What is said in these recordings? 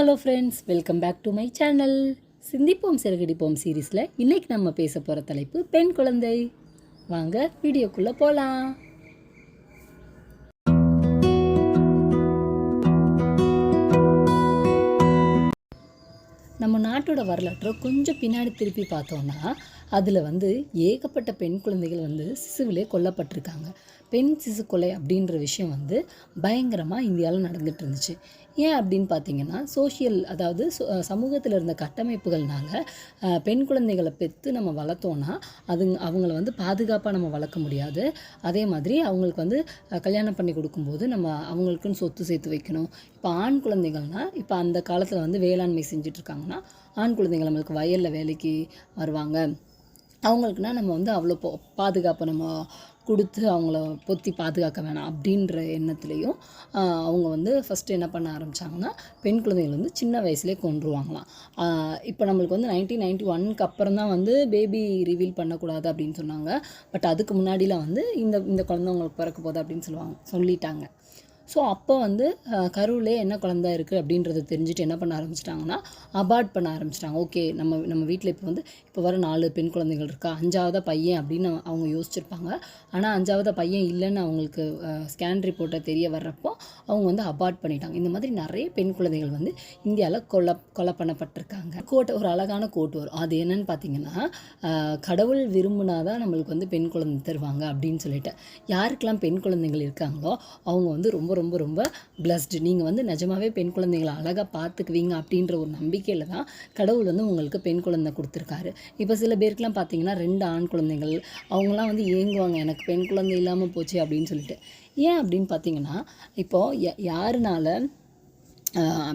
Hello friends welcome back to my channel சிந்திப்போம் சிறகடிப்போம் சீரீஸில் இன்றைக்கி நம்ம பேச போகிற தலைப்பு பெண் குழந்தை. வாங்க வீடியோக்குள்ளே போகலாம் நம்ம நாட்டோட வரலாற்றை கொஞ்சம் பின்னாடி திருப்பி பார்த்தோன்னா அதில் வந்து ஏகப்பட்ட பெண் குழந்தைகள் வந்து சிசுவிலே கொல்லப்பட்டிருக்காங்க. பெண் சிசு கொலை அப்படின்ற விஷயம் வந்து பயங்கரமாக இந்தியாவில் நடந்துட்டு இருந்துச்சு. ஏன் அப்படின்னு பார்த்தீங்கன்னா சோஷியல் அதாவது சமூகத்தில் இருந்த கட்டமைப்புகள்னால பெண் குழந்தைகளை பெற்று நம்ம வளர்த்தோன்னா அதுங்க அவங்கள வந்து பாதுகாப்பாக நம்ம வளர்க்க முடியாது. அதே மாதிரி அவங்களுக்கு வந்து கல்யாணம் பண்ணி கொடுக்கும்போது நம்ம அவங்களுக்குன்னு சொத்து சேர்த்து வைக்கணும். இப்போ ஆண் குழந்தைகள்னா இப்போ அந்த காலத்தில் வந்து வேளாண்மை செஞ்சிட்ருக்காங்கன்னா ஆண் குழந்தைகள் நம்மளுக்கு வயலில் வேலைக்கு வருவாங்க. அவங்களுக்குனா நம்ம வந்து அவ்வளோ பாதுகாப்பு நம்ம கொடுத்து அவங்கள பொத்தி பாதுகாக்க வேணாம் அப்படின்ற எண்ணத்துலேயும் அவங்க வந்து ஃபஸ்ட்டு என்ன பண்ண ஆரம்பித்தாங்கன்னா பெண் குழந்தைகள் வந்து சின்ன வயசுலேயே கொன்றுவாங்களாம். இப்போ நம்மளுக்கு வந்து நைன்டீன் நைன்டி ஒன்க்கு அப்புறம் தான் வந்து பேபி ரிவீல் பண்ணக்கூடாது அப்படின்னு சொன்னாங்க. பட் அதுக்கு முன்னாடிலாம் வந்து இந்த இந்த குழந்தை உங்களுக்கு பிறக்க போகுது அப்படின்னு சொல்லுவாங்க சொல்லிட்டாங்க. ஸோ அப்போ வந்து கருவிலே என்ன குழந்தை இருக்குது அப்படின்றத தெரிஞ்சுட்டு என்ன பண்ண ஆரம்பிச்சிட்டாங்கன்னா அபார்ட் பண்ண ஆரம்பிச்சிட்டாங்க. ஓகே நம்ம நம்ம வீட்டில் இப்போ வந்து இப்போ வர நாலு பெண் குழந்தைகள் இருக்கா? அஞ்சாவதாக பையன் அப்படின்னு அவங்க யோசிச்சிருப்பாங்க. ஆனால் அஞ்சாவதா பையன் இல்லைன்னு அவங்களுக்கு ஸ்கேன் ரிப்போர்ட்டை தெரிய வர்றப்போ அவங்க வந்து அபார்ட் பண்ணிட்டாங்க. இந்த மாதிரி நிறைய பெண் குழந்தைகள் வந்து இந்தியாவில் கொலை கொலை பண்ணப்பட்டிருக்காங்க. கோட் ஒரு அழகான கோட் வரும். அது என்னன்னு பார்த்தீங்கன்னா கடவுள் கடவுள் விரும்பினாதான் நம்மளுக்கு வந்து பெண் குழந்தை தருவாங்க அப்படின்னு சொல்லிட்டு. யாருக்கெல்லாம் பெண் குழந்தைகள் இருக்காங்களோ அவங்க வந்து ரொம்ப ரொம்ப ரொம்ப பிளஸ்டு நீங்கள் வந்து நிஜமாவே பெண் குழந்தைகளை அழகாக பார்த்துக்குவீங்க அப்படின்ற ஒரு நம்பிக்கையில் தான் கடவுள் வந்து உங்களுக்கு பெண் குழந்தை கொடுத்துருக்காரு. இப்போ சில பேருக்குலாம் பார்த்தீங்கன்னா ரெண்டு ஆண் குழந்தைகள் அவங்களாம் வந்து ஏங்குவாங்க எனக்கு பெண் குழந்தை இல்லாமல் போச்சு அப்படின்னு சொல்லிட்டு. ஏன் அப்படின்னு பார்த்தீங்கன்னா இப்போது யாருனால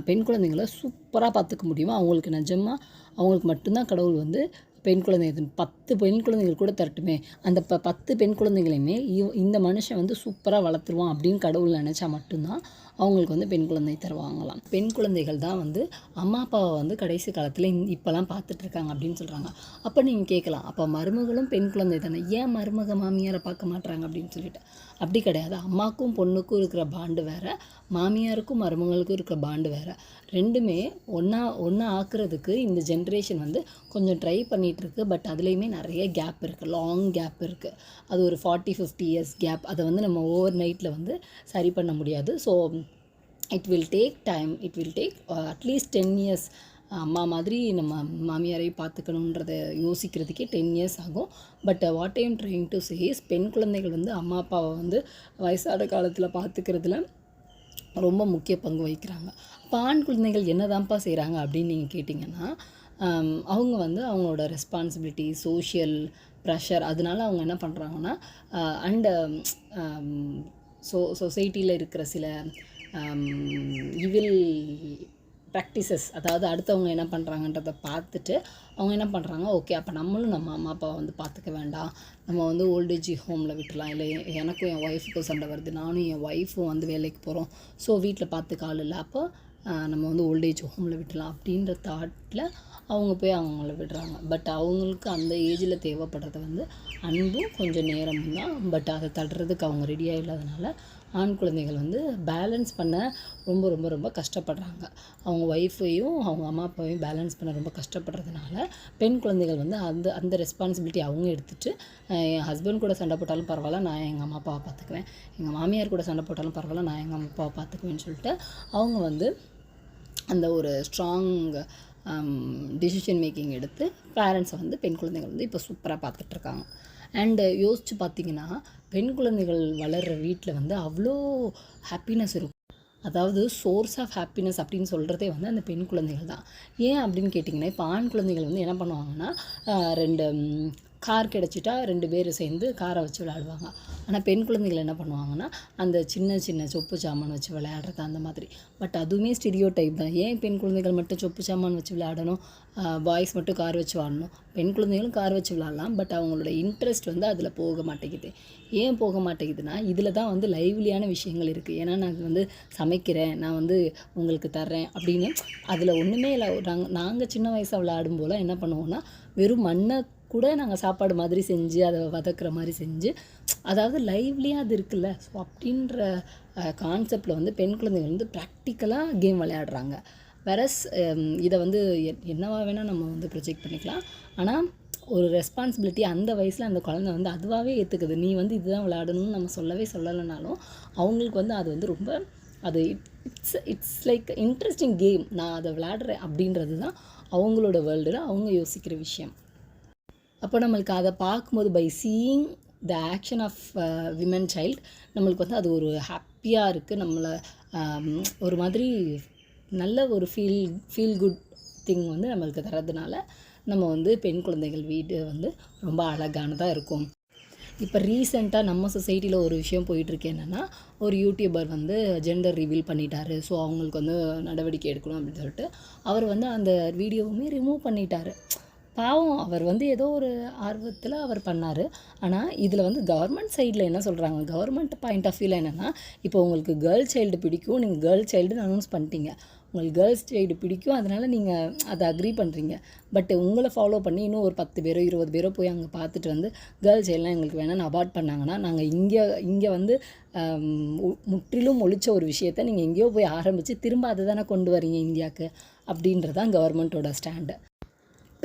பெண் குழந்தைங்களை சூப்பராக பார்த்துக்க முடியுமோ அவங்களுக்கு நிஜமாக அவங்களுக்கு மட்டும்தான் கடவுள் வந்து பெண் குழந்தைங்க பத்து பெண் குழந்தைகள் கூட தரட்டுமே. அந்த ப பத்து பெண் குழந்தைகளையுமே இவ் இந்த மனுஷன் வந்து சூப்பராக வளர்த்துருவான் அப்படின்னு கடவுள் நினச்சா மட்டும்தான் அவங்களுக்கு வந்து பெண் குழந்தை தருவாங்களாம். பெண் குழந்தைகள் தான் வந்து அம்மா அப்பாவை வந்து கடைசி காலத்தில் இப்போலாம் பார்த்துட்டு இருக்காங்க அப்படின்னு சொல்கிறாங்க அப்போ நீங்கள் கேட்கலாம் அப்போ மருமகளும் பெண் குழந்தை தானே? ஏன் மருமக மாமியாரை பார்க்க மாட்றாங்க அப்படின்னு சொல்லிட்டு? அப்படி கிடையாது. அம்மாக்கும் பொண்ணுக்கும் இருக்கிற பாண்டு வேறு மாமியாருக்கும் மருமகளுக்கும் இருக்கிற பாண்டு வேறு. ரெண்டுமே ஒன்றா ஒன்றா ஆக்குறதுக்கு இந்த ஜென்ரேஷன் வந்து கொஞ்சம் ட்ரை பண்ணிகிட்ருக்கு பட் அதுலேயுமே நிறைய கேப் இருக்குது லாங் கேப் இருக்குது அது ஒரு ஃபார்ட்டி ஃபிஃப்டி இயர்ஸ் கேப் அதை வந்து நம்ம ஓவர் நைட்டில் வந்து சரி பண்ண முடியாது. So it will take time it will take at least ten years அம்மா மாதிரி நம்ம மாமியாரை பார்த்துக்கணுன்றத யோசிக்கிறதுக்கே டென் இயர்ஸ் ஆகும். But what I'm trying to say பெண் குழந்தைகள் வந்து அம்மா அப்பாவை வந்து வயசான காலத்தில் பார்த்துக்கிறதுல ரொம்ப முக்கிய பங்கு வகிக்கிறாங்க. இப்போ ஆண் குழந்தைகள் என்னதான்ப்பா செய்கிறாங்க அப்படின்னு நீங்கள் கேட்டிங்கன்னா um, அவங்க வந்து அவங்களோட ரெஸ்பான்சிபிலிட்டி சோஷியல் ப்ரெஷர் அதனால அவங்க என்ன பண்ணுறாங்கன்னா அண்டு uh, ஸோ சொசைட்டியில் um, um, இருக்கிற சில Um, இவில் ப்ராக்டிசஸ் அதாவது அடுத்தவங்க என்ன பண்ணுறாங்கன்றத பார்த்துட்டு அவங்க என்ன பண்ணுறாங்க ஓகே அப்போ நம்மளும் நம்ம அம்மா அப்பாவை வந்து பார்த்துக்க வேண்டாம். நம்ம வந்து ஓல்டேஜ் ஹோமில் விட்டுலாம் இல்லை எனக்கும் என் ஒய்ஃபுக்கும் சண்டை வருது. நானும் என் ஒய்ஃபும் வந்து வேலைக்கு போகிறோம் ஸோ வீட்டில் பார்த்துக்க ஆள் இல்லை. அப்போ நம்ம வந்து ஓல்டேஜ் ஹோமில் விட்டுலாம் அப்படின்ற தாட்டில் அவங்க போய் அவங்கள விடுறாங்க. பட் அவங்களுக்கு அந்த ஏஜில் தேவைப்படுறது வந்து அன்பும் கொஞ்சம் நேரமும் தான். பட் அதை தடுறதுக்கு அவங்க ரெடியாக இல்லாதனால ஆண் குழந்தைகள் வந்து பேலன்ஸ் பண்ண ரொம்ப ரொம்ப ரொம்ப கஷ்டப்படுறாங்க. அவங்க ஒய்ஃபையும் அவங்க அம்மா அப்பாவையும் பேலன்ஸ் பண்ண ரொம்ப கஷ்டப்படுறதுனால பெண் குழந்தைகள் வந்து அந்த அந்த ரெஸ்பான்சிபிலிட்டி அவங்க எடுத்துட்டு என் ஹஸ்பண்ட் கூட சண்டை போட்டாலும் பரவாயில்ல நான் எங்கள் அம்மா அப்பாவை பார்த்துக்குவேன். எங்கள் மாமியார் கூட சண்டை போட்டாலும் பரவாயில்ல நான் எங்கள் அம்மா அப்பாவை பார்த்துக்குவேன்னு சொல்லிட்டு அவங்க வந்து அந்த ஒரு ஸ்ட்ராங் டிசிஷன் மேக்கிங் எடுத்து பேரண்ட்ஸை வந்து பெண் குழந்தைகள் வந்து இப்போ சூப்பராக பார்த்துட்ருக்காங்க. அண்டு யோசித்து பார்த்தீங்கன்னா பெண் குழந்தைகள் வளர்கிற வீட்டில் வந்து அவ்வளோ ஹாப்பினஸ் இருக்கும். அதாவது சோர்ஸ் ஆஃப் ஹாப்பினஸ் அப்படின்னு சொல்கிறதே வந்து அந்த பெண் குழந்தைகள் தான். ஏன் அப்படின்னு கேட்டிங்கன்னா இப்போ ஆண் குழந்தைகள் வந்து என்ன பண்ணுவாங்கன்னா ரெண்டு கார் கிடச்சிட்டா ரெண்டு பேர் சேர்ந்து காரை வச்சு விளையாடுவாங்க. ஆனால் பெண் குழந்தைகள் என்ன பண்ணுவாங்கன்னா அந்த சின்ன சின்ன சொப்பு சாமான் வச்சு விளையாடுறது அந்த மாதிரி. பட் அதுவுமே ஸ்டிரியோ டைப் தான். ஏன் பெண் குழந்தைகள் மட்டும் சொப்பு சாமான் வச்சு விளையாடணும்? பாய்ஸ் மட்டும் கார் வச்சு விளாடணும் பெண் குழந்தைகளும் கார் வச்சு விளாட்லாம் பட் அவங்களோட இன்ட்ரெஸ்ட் வந்து அதில் போக மாட்டேங்குது. ஏன் போக மாட்டேங்குதுன்னா இதில் தான் வந்து லைவ்லியான விஷயங்கள் இருக்குது ஏன்னா நான் வந்து சமைக்கிறேன். நான் வந்து உங்களுக்கு தர்றேன் அப்படின்னு. அதில் ஒன்றுமே இல்லை. நாங்கள் நாங்கள் சின்ன வயசாக விளையாடும் போல் என்ன பண்ணுவோம்னா வெறும் மண்ணை கூட நாங்கள் சாப்பாடு மாதிரி செஞ்சு அதை வதக்குற மாதிரி செஞ்சு அதாவது லைவ்லியாக அது இருக்குல்ல. ஸோ அப்படின்ற கான்செப்டில் வந்து பெண் குழந்தைகள் வந்து ப்ராக்டிக்கலாக கேம் விளையாடுறாங்க. வெரஸ் இதை வந்து என்னவா வேணால் நம்ம வந்து ப்ரொஜெக்ட் பண்ணிக்கலாம். ஆனால் ஒரு ரெஸ்பான்சிபிலிட்டி அந்த வயசில் அந்த குழந்தை வந்து அதுவாகவே ஏற்றுக்குது நீ வந்து இதுதான் விளையாடணும்னு நம்ம சொல்லவே சொல்லலைனாலும் அவங்களுக்கு வந்து அது வந்து ரொம்ப அது it's it's like interesting game நான் அதை விளையாடுறேன் அப்படின்றது தான் அவங்களோட வேர்ல்டில் அவங்க யோசிக்கிற விஷயம். அப்போ நம்மளுக்கு அதை பார்க்கும்போது by seeing the action of women child நம்மளுக்கு வந்து அது ஒரு ஹாப்பியாக இருக்குது நம்மளை um, ஒரு மாதிரி நல்ல ஒரு ஃபீல் ஃபீல் குட் திங் வந்து நம்மளுக்கு தரதுனால நம்ம வந்து பெண் குழந்தைகள் வீடு வந்து ரொம்ப அழகானதாக இருக்கும். இப்போ ரீசெண்டாக நம்ம சொசைட்டியில் ஒரு விஷயம் போயிட்டுருக்கு என்னென்னா ஒரு யூடியூபர் வந்து ஜெண்டர் ரிவீல் பண்ணிட்டாரு. ஸோ அவங்களுக்கு வந்து நடவடிக்கை எடுக்கணும் அப்படின்னு சொல்லிட்டு அவர் வந்து அந்த வீடியோவுமே ரிமூவ் பண்ணிட்டாரு. பாவம் அவர் வந்து ஏதோ ஒரு ஆர்வத்தில் அவர் பண்ணார். ஆனால் இதில் வந்து கவர்மெண்ட் சைடில் என்ன சொல்கிறாங்க கவர்மெண்ட் பாயிண்ட் ஆஃப் வியூவில் என்னென்னா இப்போ உங்களுக்கு கேர்ள் சைல்டு பிடிக்கும் நீங்கள் கேர்ள் சைல்டுன்னு அனௌன்ஸ் பண்ணிட்டீங்க. உங்களுக்கு கேர்ள்ஸ் சைடு பிடிக்கும் அதனால் நீங்கள் அதை அக்ரி பண்ணுறீங்க பட் உங்களை ஃபாலோ பண்ணி இன்னும் ஒரு பத்து பேரோ இருபது பேரோ போய் அங்கே பார்த்துட்டு வந்து கேர்ள்ஸ் எல்லாம் எங்களுக்கு வேணாம்னு அபார்ட் பண்ணாங்கன்னா நாங்கள் இங்கே இங்கே வந்து முற்றிலும் ஒழிச்ச ஒரு விஷயத்த நீங்கள் எங்கேயோ போய் ஆரம்பித்து திரும்ப அதை தானே கொண்டு வரீங்க இந்தியாவுக்கு? அப்படின்றது தான் கவர்மெண்ட்டோட ஸ்டாண்டு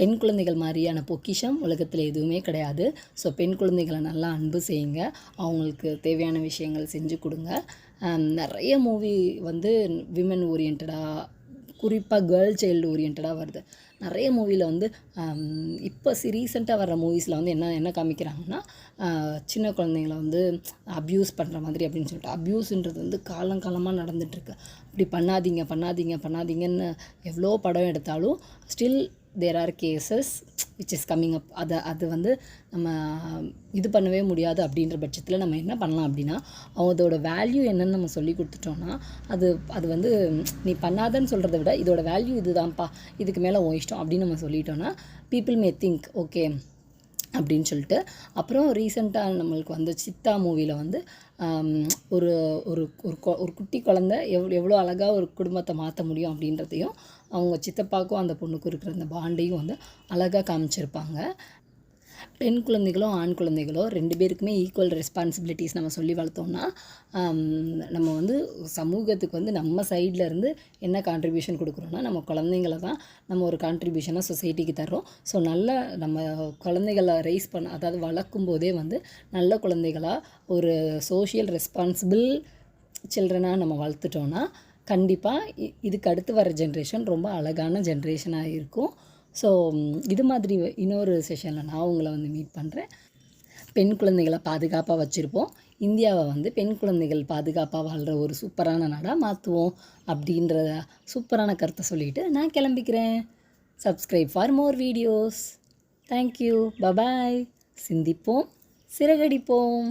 பெண் குழந்தைகள் மாதிரியான பொக்கிஷம் உலகத்தில் எதுவுமே கிடையாது. ஸோ பெண் குழந்தைகளை நல்லா அன்பு செய்யுங்க. அவங்களுக்கு தேவையான விஷயங்கள் செஞ்சு கொடுங்க. நிறைய மூவி வந்து விமன் ஓரியன்டாக குறிப்பாக கேர்ள் சைல்டு ஓரியன்டாக வருது. நிறைய மூவியில் வந்து இப்போ ரீசெண்டாக வர்ற மூவிஸில் வந்து என்ன என்ன காமிக்கிறாங்கன்னா சின்ன குழந்தைங்கள வந்து அப்யூஸ் பண்ணுற மாதிரி அப்படின்னு சொல்லிட்டு. அப்யூஸ்ன்றது வந்து காலங்காலமாக நடந்துகிட்ருக்கு அப்படி பண்ணாதீங்க பண்ணாதீங்க பண்ணாதீங்கன்னு எவ்வளோ படம் எடுத்தாலும் still there are cases which is coming up அதை அது வந்து நம்ம இது பண்ணவே முடியாது அப்படின்ற பட்சத்தில் நம்ம என்ன பண்ணலாம் அப்படின்னா அதோட வேல்யூ என்னன்னு நம்ம சொல்லி கொடுத்துட்டோம்னா அது அது வந்து நீ பண்ணாதன்னு சொல்கிறத விட இதோட வேல்யூ இதுதான்ப்பா இதுக்கு மேலே உன் இஷ்டம் அப்படின்னு நம்ம சொல்லிட்டோம்னா பீப்புள் மே திங்க் ஓகே அப்படின்னு சொல்லிட்டு அப்புறம் ரீசெண்டாக நம்மளுக்கு வந்து சித்தா மூவியில் வந்து ஒரு ஒரு ஒரு கொ- ஒரு குட்டி குழந்த எவ் எவ்வளோ அழகாக ஒரு குடும்பத்தை மாற்ற முடியும் அப்படின்றதையும் அவங்க சித்தப்பாக்கும் அந்த பொண்ணுக்கும் இருக்கிற அந்த பாண்டையும் வந்து அழகாக காமிச்சிருப்பாங்க. பெண் குழந்தைகளோ ஆண் குழந்தைகளோ ரெண்டு பேருக்குமே ஈக்குவல் ரெஸ்பான்சிபிலிட்டிஸ் நம்ம சொல்லி வளர்த்தோம்னா நம்ம வந்து சமூகத்துக்கு வந்து நம்ம சைடில் இருந்து என்ன கான்ட்ரிபியூஷன் கொடுக்குறோன்னா நம்ம குழந்தைங்கள தான் நம்ம ஒரு கான்ட்ரிபியூஷனாக சொசைட்டிக்கு தர்றோம். ஸோ நல்ல நம்ம குழந்தைகளை ரைஸ் பண்ண அதாவது வளர்க்கும் போதே வந்து நல்ல குழந்தைகளாக ஒரு சோஷியல் ரெஸ்பான்சிபிள் சில்ட்ரனாக நம்ம வளர்த்துட்டோன்னா கண்டிப்பாக இதுக்கு அடுத்து வர ஜென்ரேஷன் ரொம்ப அழகான ஜென்ரேஷனாக இருக்கும். ஸோ இது மாதிரி இன்னொரு செஷனில் நான் உங்களை வந்து மீட் பண்ணுறேன் பெண் குழந்தைகளை பாதுகாப்பாக வச்சுருப்போம். இந்தியாவை வந்து பெண் குழந்தைகள் பாதுகாப்பாக வாழ்கிற ஒரு சூப்பரான நாடாக மாற்றுவோம் அப்படின்ற சூப்பரான கருத்தை சொல்லிவிட்டு நான் கிளம்பிக்கிறேன். Subscribe for more videos thank you bye bye சிந்திப்போம். சிறகடிப்போம்.